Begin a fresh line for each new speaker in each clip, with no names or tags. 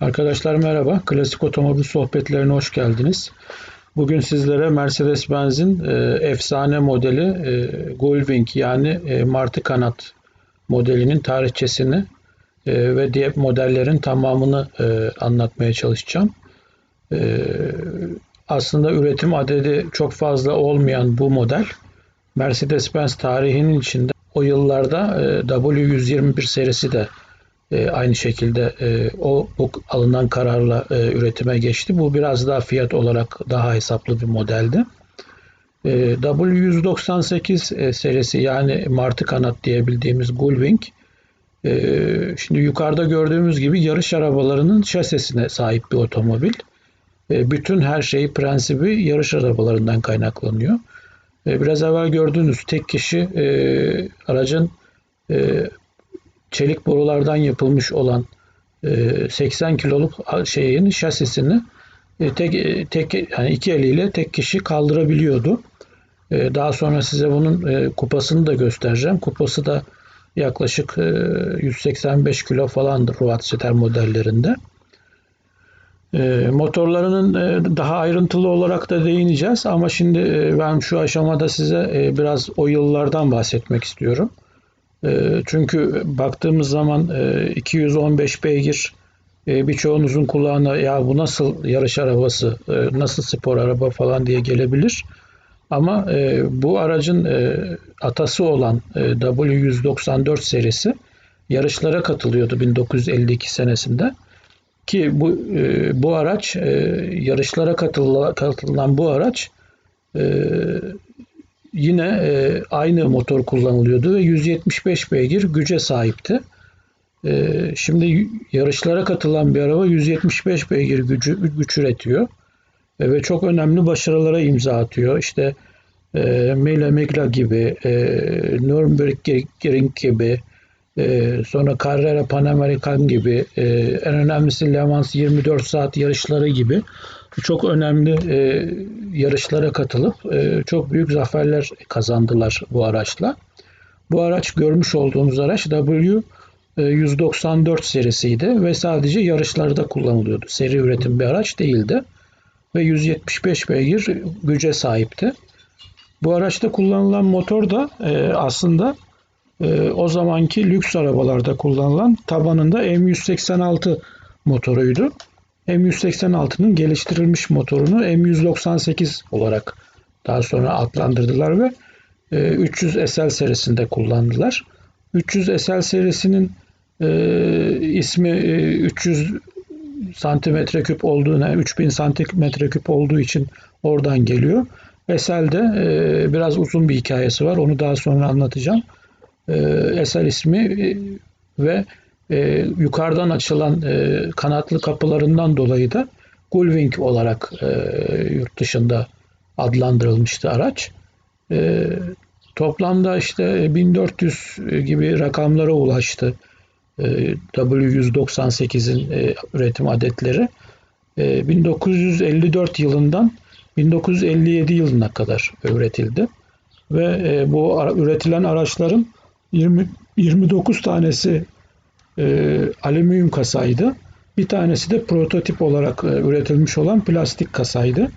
Arkadaşlar merhaba. Klasik otomobil sohbetlerine hoş geldiniz. Bugün sizlere Mercedes-Benz'in e, efsane modeli e, Gullwing yani e, Martı Kanat modelinin tarihçesini e, ve diğer modellerin tamamını e, anlatmaya çalışacağım. E, aslında üretim adedi çok fazla olmayan bu model Mercedes-Benz tarihinin içinde o yıllarda e, W121 serisi de e, aynı şekilde e, o bu alınan kararla e, üretime geçti. Bu biraz daha fiyat olarak daha hesaplı bir modeldi. E, W198 e, serisi yani martı kanat diyebildiğimiz Gullwing e, şimdi yukarıda gördüğümüz gibi yarış arabalarının şasesine sahip bir otomobil. E, bütün her şeyi prensibi yarış arabalarından kaynaklanıyor. E, biraz evvel gördüğünüz tek kişi e, aracın e, çelik borulardan yapılmış olan 80 e, kiloluk şeyin şasisini e, tek e, tek yani iki eliyle tek kişi kaldırabiliyordu. Daha sonra size bunun kupasını da göstereceğim. Kupası da yaklaşık 185 kilo falandır Ruatseter modellerinde. Motorlarının daha ayrıntılı olarak da değineceğiz ama şimdi ben şu aşamada size biraz o yıllardan bahsetmek istiyorum. Ee, çünkü baktığımız zaman 215 e, beygir e, birçoğunuzun kulağına ya bu nasıl yarış arabası, e, nasıl spor araba falan diye gelebilir. Ama bu aracın atası olan W194 serisi yarışlara katılıyordu 1952 senesinde. Ki bu bu araç yarışlara katılan bu araç yine e, aynı motor kullanılıyordu ve 175 beygir güce sahipti. E, şimdi yarışlara katılan bir araba 175 beygir gücü, güç üretiyor e, ve çok önemli başarılara imza atıyor. İşte e, Mela Megla gibi, e, Nürburgring gibi, e, sonra Carrera Panamerican gibi, e, en önemlisi Le Mans 24 saat yarışları gibi çok önemli e, yarışlara katılıp e, çok büyük zaferler kazandılar bu araçla. Bu araç görmüş olduğunuz araç W 194 serisiydi ve sadece yarışlarda kullanılıyordu. Seri üretim bir araç değildi ve 175 beygir güce sahipti. Bu araçta kullanılan motor da e, aslında e, o zamanki lüks arabalarda kullanılan tabanında M186 motoruydu. M186'nın geliştirilmiş motorunu M198 olarak daha sonra adlandırdılar ve 300 e, SL serisinde kullandılar. 300 SL serisinin e, ismi e, 300 santimetre küp olduğuna, 3000 santimetre küp olduğu için oradan geliyor. SL'de e, biraz uzun bir hikayesi var. Onu daha sonra anlatacağım. E, SL ismi e, ve e, yukarıdan açılan e, kanatlı kapılarından dolayı da Gullwing olarak e, yurt dışında adlandırılmıştı araç. E, toplamda işte 1400 gibi rakamlara ulaştı e, W198'in e, üretim adetleri. E, 1954 yılından 1957 yılına kadar üretildi. Ve e, bu üretilen araçların 20, 29 tanesi e, alüminyum kasaydı. Bir tanesi de prototip olarak e, üretilmiş olan plastik kasaydı.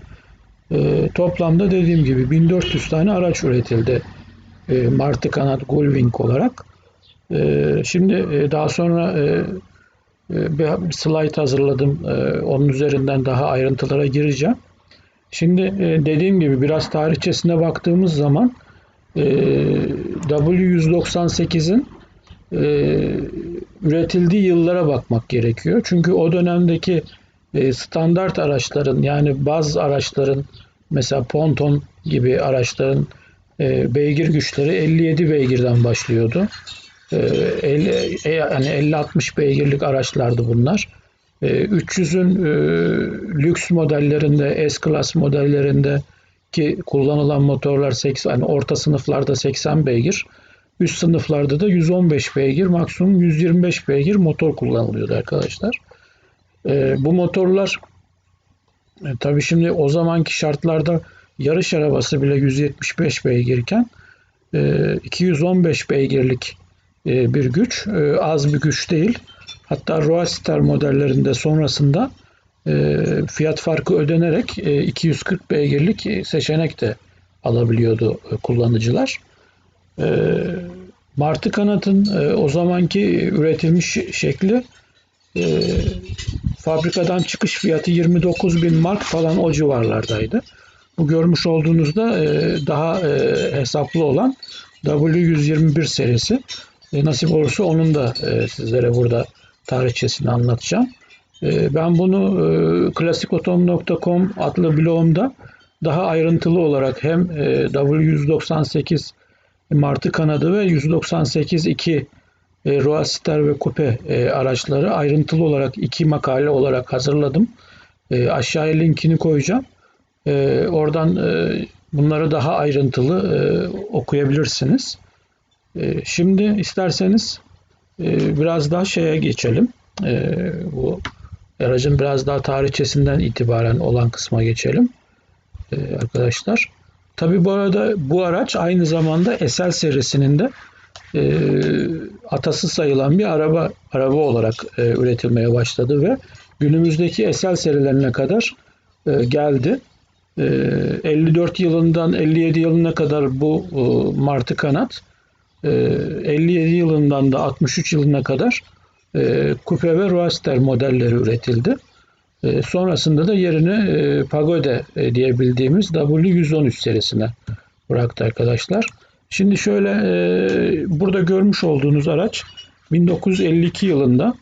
E, toplamda dediğim gibi 1400 tane araç üretildi. E, Martı kanat Gullwing olarak. E, şimdi e, daha sonra e, e bir slide hazırladım. E, onun üzerinden daha ayrıntılara gireceğim. Şimdi e, dediğim gibi biraz tarihçesine baktığımız zaman e, W198'in e, üretildiği yıllara bakmak gerekiyor. Çünkü o dönemdeki e, standart araçların yani bazı araçların mesela ponton gibi araçların e, beygir güçleri 57 beygirden başlıyordu. E, 50, e, yani 50-60 beygirlik araçlardı bunlar. E, 300'ün e, lüks modellerinde, S-Class modellerinde ki kullanılan motorlar 80, yani orta sınıflarda 80 beygir. Üst sınıflarda da 115 beygir, maksimum 125 beygir motor kullanılıyordu arkadaşlar. E, bu motorlar e, tabii şimdi o zamanki şartlarda yarış arabası bile 175 beygirken e, 215 beygirlik e, bir güç, e, az bir güç değil. Hatta Roadster modellerinde sonrasında e, fiyat farkı ödenerek e, 240 beygirlik e, seçenek de alabiliyordu e, kullanıcılar. E, Martı kanatın e, o zamanki üretilmiş şekli e, fabrikadan çıkış fiyatı 29 bin mark falan o civarlardaydı. Bu görmüş olduğunuzda e, daha hesaplı olan W121 serisi. Nasip olursa onun da sizlere burada tarihçesini anlatacağım. Ben bunu klasikotom.com adlı blogumda daha ayrıntılı olarak hem e, W198 Martı kanadı ve 198-2 e, Roadster ve Coupe e, araçları ayrıntılı olarak iki makale olarak hazırladım. E, aşağıya linkini koyacağım. E, oradan bunları daha ayrıntılı okuyabilirsiniz. Şimdi isterseniz biraz daha şeye geçelim. Bu aracın biraz daha tarihçesinden itibaren olan kısma geçelim. E, arkadaşlar. Tabi bu arada bu araç aynı zamanda SL serisinin de e, atası sayılan bir araba araba olarak e, üretilmeye başladı ve günümüzdeki SL serilerine kadar e, geldi. E, 54 yılından 57 yılına kadar bu e, Martı Kanat, e, 57 yılından da 63 yılına kadar e, Coupe ve Roadster modelleri üretildi. E, sonrasında da yerini e, Pagode e, diye bildiğimiz W113 serisine bıraktı arkadaşlar. Şimdi şöyle e, burada görmüş olduğunuz araç 1952 yılında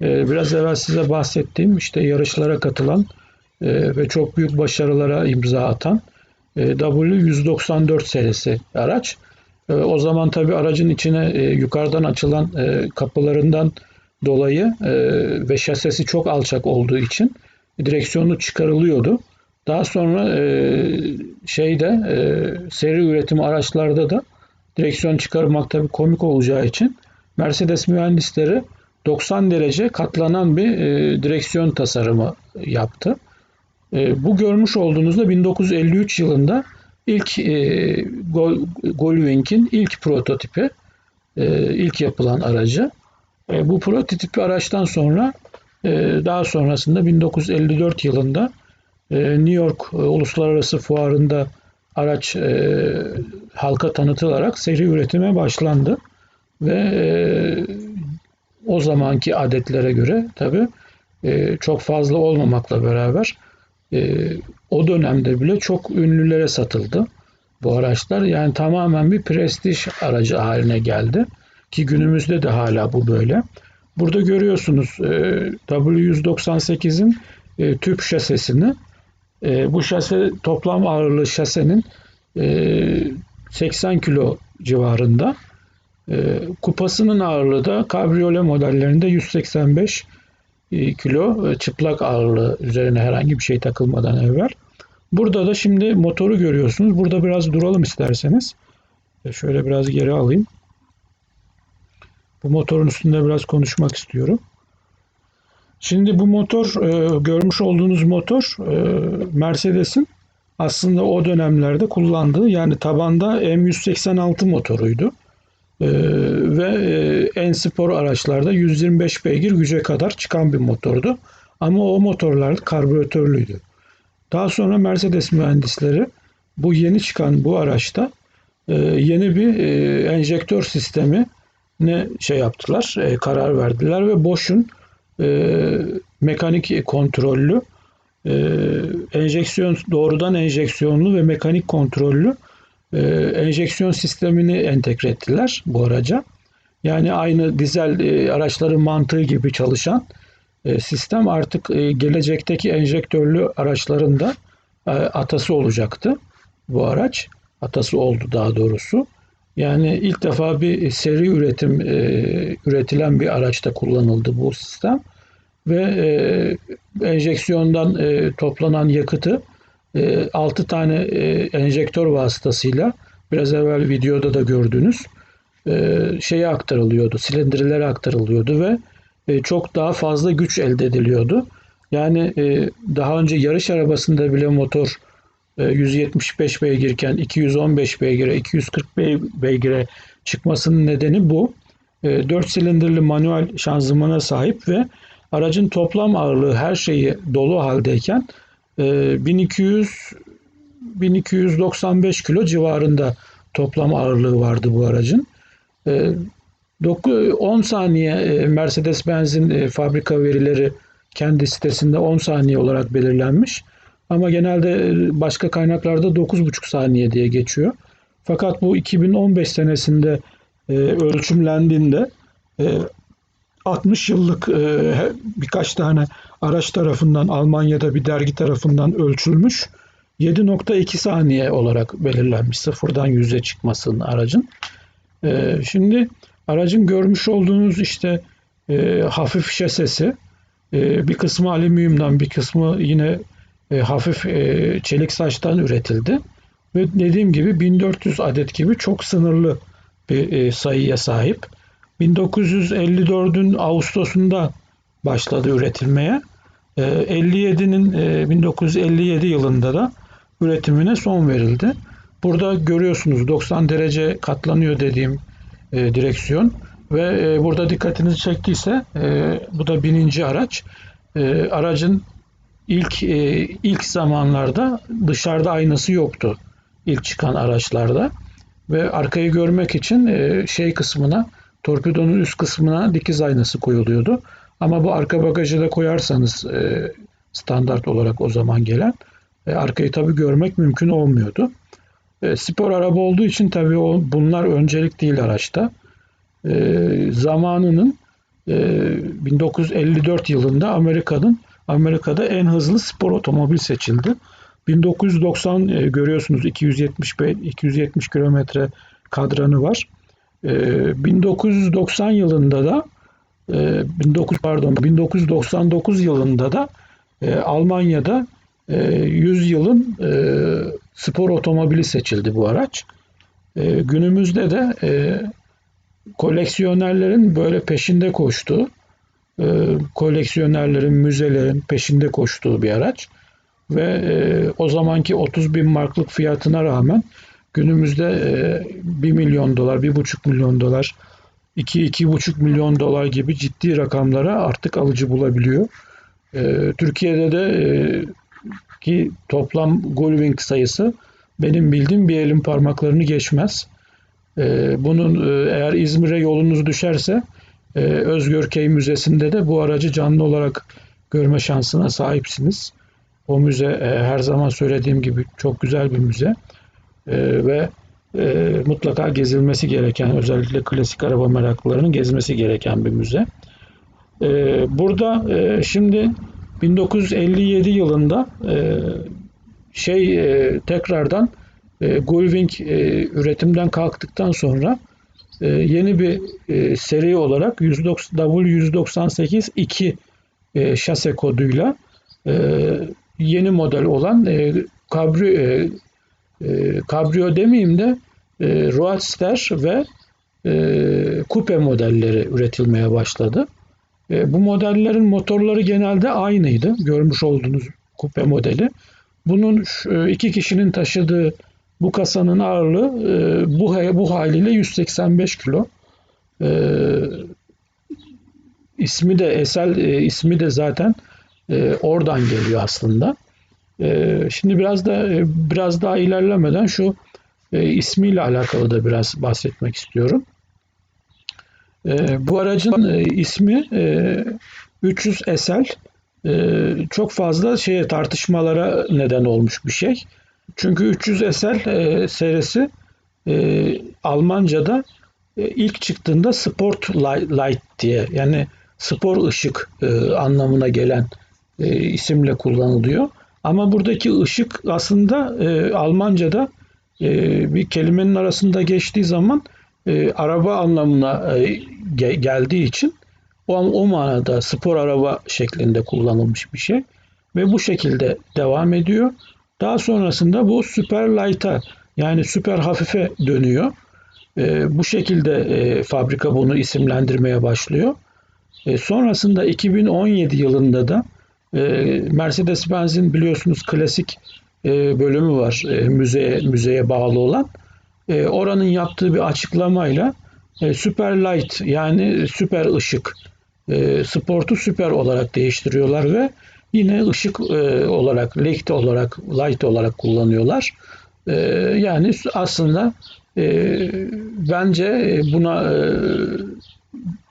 biraz evvel size bahsettiğim işte yarışlara katılan ve çok büyük başarılara imza atan e, W194 serisi araç. O zaman tabi aracın içine yukarıdan açılan kapılarından dolayı ve şasesi çok alçak olduğu için direksiyonu çıkarılıyordu. Daha sonra e, şeyde e, seri üretim araçlarda da direksiyon çıkarmak tabii komik olacağı için Mercedes mühendisleri 90 derece katlanan bir e, direksiyon tasarımı yaptı. E, bu görmüş olduğunuzda 1953 yılında ilk e, Goldwing'in ilk prototipi, e, ilk yapılan aracı. E, bu prototip araçtan sonra daha sonrasında 1954 yılında e, New York e, Uluslararası Fuarı'nda araç e, halka tanıtılarak seri üretime başlandı ve o zamanki adetlere göre tabi çok fazla olmamakla beraber o dönemde bile çok ünlülere satıldı bu araçlar. Yani tamamen bir prestij aracı haline geldi ki günümüzde de hala bu böyle. Burada görüyorsunuz e, W198'in e, tüp şasesini. E, bu şase toplam ağırlığı şasenin 80 kilo civarında. Kupasının ağırlığı da kabriyole modellerinde 185 kilo çıplak ağırlığı üzerine herhangi bir şey takılmadan evvel. Burada da şimdi motoru görüyorsunuz. Burada biraz duralım isterseniz. Şöyle biraz geri alayım. Bu motorun üstünde biraz konuşmak istiyorum. Şimdi bu motor, e, görmüş olduğunuz motor e, Mercedes'in aslında o dönemlerde kullandığı yani tabanda M186 motoruydu. E, ve e, en spor araçlarda 125 beygir güce kadar çıkan bir motordu. Ama o motorlar karbüratörlüydü. Daha sonra Mercedes mühendisleri bu yeni çıkan bu araçta e, yeni bir e, enjektör sistemi ne şey yaptılar, e, karar verdiler ve Bosch'un e, mekanik kontrollü e, enjeksiyon doğrudan enjeksiyonlu ve mekanik kontrollü e, enjeksiyon sistemini entegre ettiler bu araca. Yani aynı dizel e, araçların mantığı gibi çalışan e, sistem artık e, gelecekteki enjektörlü araçlarında e, atası olacaktı bu araç. Atası oldu daha doğrusu. Yani ilk defa bir seri üretim e, üretilen bir araçta kullanıldı bu sistem ve e, enjeksiyondan e, toplanan yakıtı e, 6 tane e, enjektör vasıtasıyla biraz evvel videoda da gördünüz e, şeye aktarılıyordu, silindirlere aktarılıyordu ve e, çok daha fazla güç elde ediliyordu. Yani e, daha önce yarış arabasında bile motor 175 e, beygirken 215 beygire, 240 beygire çıkmasının nedeni bu. 4 silindirli manuel şanzımana sahip ve aracın toplam ağırlığı her şeyi dolu haldeyken e, 1200 1295 kilo civarında toplam ağırlığı vardı bu aracın. E, 10 saniye e, Mercedes-Benz'in e, fabrika verileri kendi sitesinde 10 saniye olarak belirlenmiş. Ama genelde e, başka kaynaklarda 9,5 saniye diye geçiyor. Fakat bu 2015 senesinde ölçümlendiğinde 60 yıllık birkaç tane araç tarafından Almanya'da bir dergi tarafından ölçülmüş. 7.2 saniye olarak belirlenmiş sıfırdan yüze çıkmasının aracın. Şimdi Aracın görmüş olduğunuz işte e, hafif şasesi, e, bir kısmı alüminyumdan bir kısmı yine e, hafif e, çelik saçtan üretildi. Ve dediğim gibi 1400 adet gibi çok sınırlı bir e, sayıya sahip. 1954'ün Ağustos'unda başladı üretilmeye. E, 57'nin e, 1957 yılında da üretimine son verildi. Burada görüyorsunuz 90 derece katlanıyor dediğim e, direksiyon ve e, burada dikkatinizi çektiyse e, bu da bininci araç. E, aracın ilk e, ilk zamanlarda dışarıda aynası yoktu ilk çıkan araçlarda ve arkayı görmek için e, şey kısmına torpidonun üst kısmına dikiz aynası koyuluyordu. Ama bu arka bagajı da koyarsanız e, standart olarak o zaman gelen e, arkayı tabi görmek mümkün olmuyordu. E, spor araba olduğu için tabii o, bunlar öncelik değil araçta. E, zamanının e, 1954 yılında Amerika'nın Amerika'da en hızlı spor otomobil seçildi. 1990 e, görüyorsunuz 270 270 kilometre kadranı var. E, 1990 yılında da e, 19 pardon 1999 yılında da e, Almanya'da e, 100 yılın e, spor otomobili seçildi bu araç. E, günümüzde de e, koleksiyonerlerin böyle peşinde koştuğu, e, koleksiyonerlerin, müzelerin peşinde koştuğu bir araç. Ve e, o zamanki 30 bin marklık fiyatına rağmen günümüzde e, 1 milyon dolar, 1,5 milyon dolar, 2-2,5 milyon dolar gibi ciddi rakamlara artık alıcı bulabiliyor. E, Türkiye'de de e, ki toplam Gullwing sayısı benim bildiğim bir elin parmaklarını geçmez. Ee, bunun e, eğer İzmir'e yolunuz düşerse e, Özgörkey Müzesi'nde de bu aracı canlı olarak görme şansına sahipsiniz. O müze e, her zaman söylediğim gibi çok güzel bir müze ve mutlaka gezilmesi gereken özellikle klasik araba meraklılarının gezmesi gereken bir müze. Burada şimdi 1957 yılında e, şey e, tekrardan e, Gullwing e, üretimden kalktıktan sonra e, yeni bir e, seri olarak W198 2 e, şase koduyla e, yeni model olan e, Cabrio, e, Cabrio demeyeyim de Roadster ve e, Coupe modelleri üretilmeye başladı. Bu modellerin motorları genelde aynıydı. Görmüş olduğunuz kupe modeli. Bunun iki kişinin taşıdığı bu kasanın ağırlığı e, bu, bu haliyle 185 kilo. E, ismi de Esel e, ismi de zaten e, oradan geliyor aslında. E, şimdi biraz da e, biraz daha ilerlemeden şu e, ismiyle alakalı da biraz bahsetmek istiyorum. E, bu aracın e, ismi e, 300 SL e, çok fazla şeye tartışmalara neden olmuş bir şey. Çünkü 300 SL e, serisi e, Almanca'da e, ilk çıktığında Sport Light diye yani spor ışık e, anlamına gelen e, isimle kullanılıyor. Ama buradaki ışık aslında e, Almanca'da e, bir kelimenin arasında geçtiği zaman e, araba anlamına e, ge- geldiği için o, o manada spor araba şeklinde kullanılmış bir şey ve bu şekilde devam ediyor. Daha sonrasında bu süper light'a yani süper hafife dönüyor. E, bu şekilde e, fabrika bunu isimlendirmeye başlıyor. E, sonrasında 2017 yılında da e, Mercedes-Benz'in biliyorsunuz klasik e, bölümü var e, müzeye müzeye bağlı olan. E, oranın yaptığı bir açıklamayla e, Super Light yani süper ışık e, sportu süper olarak değiştiriyorlar ve yine ışık e, olarak light olarak light olarak kullanıyorlar. E, yani aslında e, bence buna e,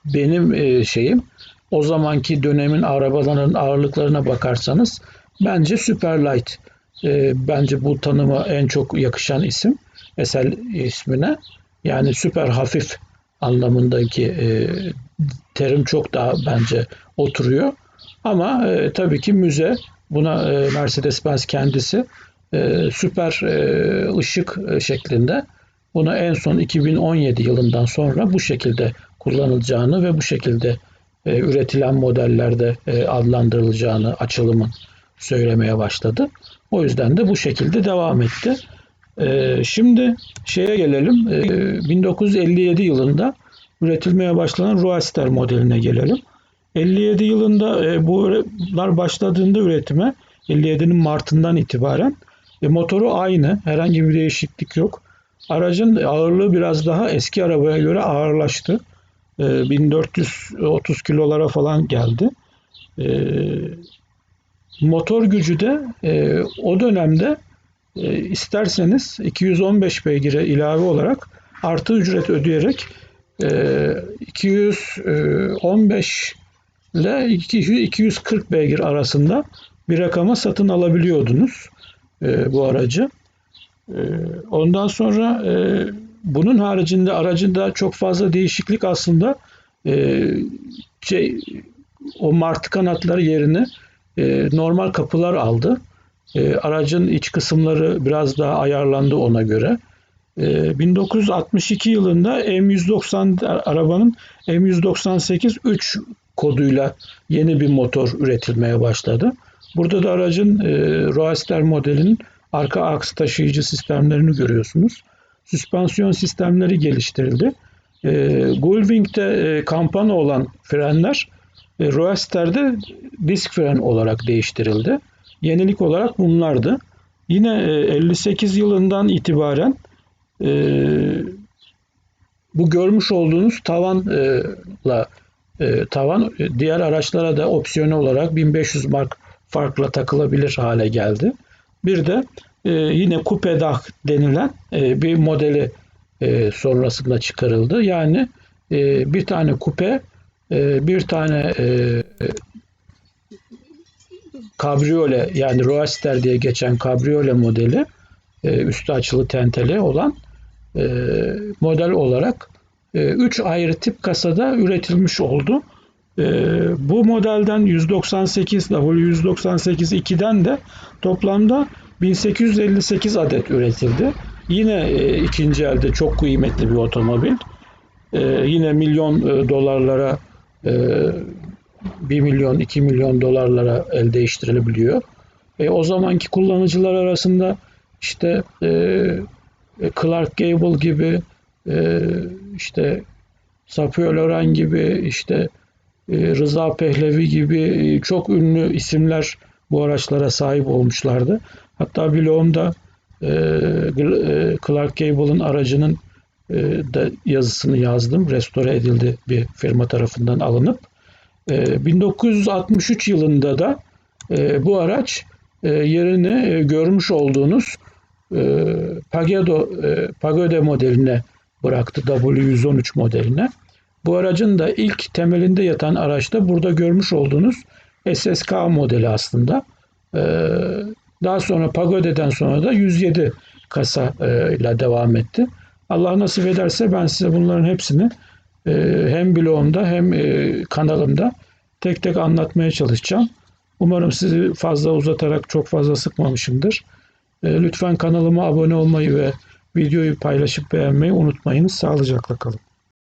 benim e, şeyim o zamanki dönemin arabaların ağırlıklarına bakarsanız bence Super Light e, bence bu tanıma en çok yakışan isim Esel ismine yani süper hafif anlamındaki e, terim çok daha bence oturuyor. Ama e, tabii ki müze buna e, Mercedes-Benz kendisi e, süper e, ışık e, şeklinde bunu en son 2017 yılından sonra bu şekilde kullanılacağını ve bu şekilde e, üretilen modellerde e, adlandırılacağını açılımın söylemeye başladı. O yüzden de bu şekilde devam etti. E, şimdi şeye gelelim. E, 1957 yılında üretilmeye başlanan Roadster modeline gelelim. 57 yılında e, bunlar başladığında üretime 57'nin Mart'ından itibaren e, motoru aynı. Herhangi bir değişiklik yok. Aracın ağırlığı biraz daha eski arabaya göre ağırlaştı. E, 1430 kilolara falan geldi. E, motor gücü de e, o dönemde e, isterseniz 215 beygire ilave olarak artı ücret ödeyerek e, 215 ile 240 beygir arasında bir rakama satın alabiliyordunuz e, bu aracı. E, ondan sonra e, bunun haricinde aracında çok fazla değişiklik aslında e, şey o martı kanatları yerine e, normal kapılar aldı. E, aracın iç kısımları biraz daha ayarlandı ona göre. 1962 yılında M190 arabanın M198 3 koduyla yeni bir motor üretilmeye başladı. Burada da aracın e, Roadster modelinin arka aks taşıyıcı sistemlerini görüyorsunuz. Süspansiyon sistemleri geliştirildi. E, Gullwing'de e, kampana olan frenler e, Roadster'de disk fren olarak değiştirildi. Yenilik olarak bunlardı. Yine e, 58 yılından itibaren e, bu görmüş olduğunuz tavanla e, tavan e, diğer araçlara da opsiyonel olarak 1500 mark farkla takılabilir hale geldi. Bir de e, yine coupe dach denilen e, bir modeli e, sonrasında çıkarıldı. Yani e, bir tane kupe, e, bir tane e, kabriyole yani Roadster diye geçen kabriyole modeli e, üstü açılı tenteli olan e, model olarak 3 e, ayrı tip kasada üretilmiş oldu. E, bu modelden 198 W198 2'den de toplamda 1858 adet üretildi. Yine ikinci elde çok kıymetli bir otomobil. Yine milyon dolarlara 1 milyon 2 milyon dolarlara el değiştirilebiliyor. E, o zamanki kullanıcılar arasında işte e, Clark Gable gibi e, işte Safiye Loren gibi işte e, Rıza Pehlevi gibi e, çok ünlü isimler bu araçlara sahip olmuşlardı. Hatta bloğumda e, e, Clark Gable'ın aracının e, da yazısını yazdım. Restore edildi bir firma tarafından alınıp. E, 1963 yılında da e, bu araç e, yerini e, görmüş olduğunuz e, Pagode, e, Pagode modeline bıraktı W113 modeline. Bu aracın da ilk temelinde yatan araçta burada görmüş olduğunuz SSK modeli aslında. E, daha sonra Pagode'den sonra da 107 kasa ile devam etti. Allah nasip ederse ben size bunların hepsini e, hem blogumda hem e, kanalımda tek tek anlatmaya çalışacağım. Umarım sizi fazla uzatarak çok fazla sıkmamışımdır. E, lütfen kanalıma abone olmayı ve videoyu paylaşıp beğenmeyi unutmayınız. Sağlıcakla kalın.